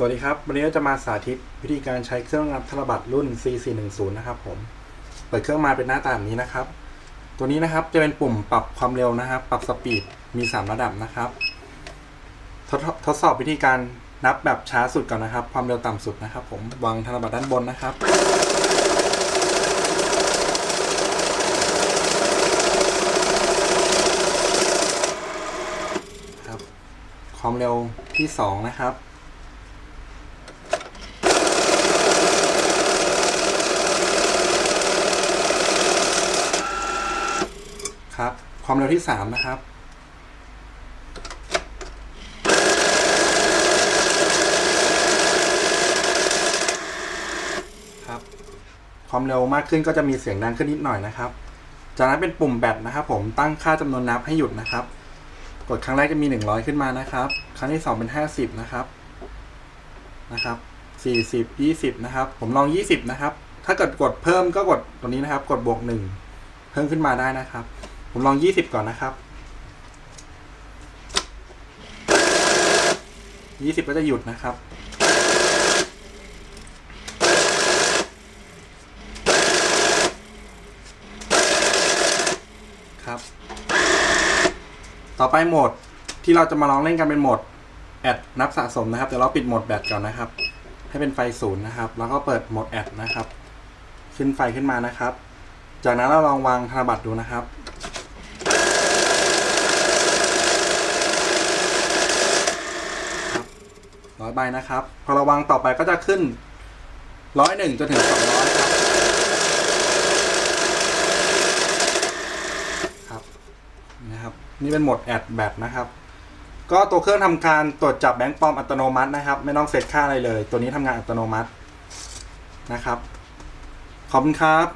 สวัสดีครับ วันนี้เราจะมาสาธิตวิธีการใช้เครื่องนับธนบัตรรุ่น C410 นะครับผม เปิดเครื่องมาเป็นหน้าตาแบบนี้นะครับ ตัวนี้นะครับจะเป็นปุ่มปรับความเร็วนะครับ ปรับสปีด มี 3 ระดับนะครับ ทดทดสอบวิธีการนับแบบช้าสุดก่อนนะครับ ความเร็วต่ำสุดนะครับ ผม วางธนบัตรด้านบนนะครับ ครับ ความเร็วที่ 2 นะครับ ครับ ความเร็วที่3นะครับ ครับ ความเร็วมากขึ้นก็จะมีเสียงดังขึ้นนิดหน่อยนะครับ จากนั้นเป็นปุ่มแบตนะครับ ผมตั้งค่าจำนวนนับให้หยุดนะครับ กดครั้งแรกจะมี 100 ขึ้นมานะครับ ครั้งที่ 2 เป็น 50 นะครับ นะครับ 40 20 นะครับ ผมลอง 20 นะครับถ้าเกิดกดเพิ่มก็กดตรงนี้นะครับ กดบวก1เพิ่มขึ้นมาได้นะครับ ผมลอง20ก่อนนะครับ20ก็จะหยุดนะครับ ครับ ต่อไปโหมดที่เราจะมาลองเล่นกันเป็นโหมดแอดนับสะสมนะครับเดี๋ยวเราปิดโหมดแบตก่อนนะครับ ให้เป็นไฟศูนย์นะครับ แล้วก็เปิดโหมดแอดนะครับ ขึ้นไฟขึ้นมานะครับ จากนั้นเราลองวางธนบัตรดูนะครับ ร้อยใบนะครับ พอราวางต่อไปก็จะขึ้นร้อยหนึ่งจนถึงสองร้อยครับครับ นะครับ นี่เป็นโหมดแอดแบตนะครับ ก็ตัวเครื่องทำการตรวจจับแบงค์ปลอมอัตโนมัตินะครับ ไม่ต้องเซตค่าอะไรเลย ตัวนี้ทำงานอัตโนมัตินะครับ ขอบคุณครับ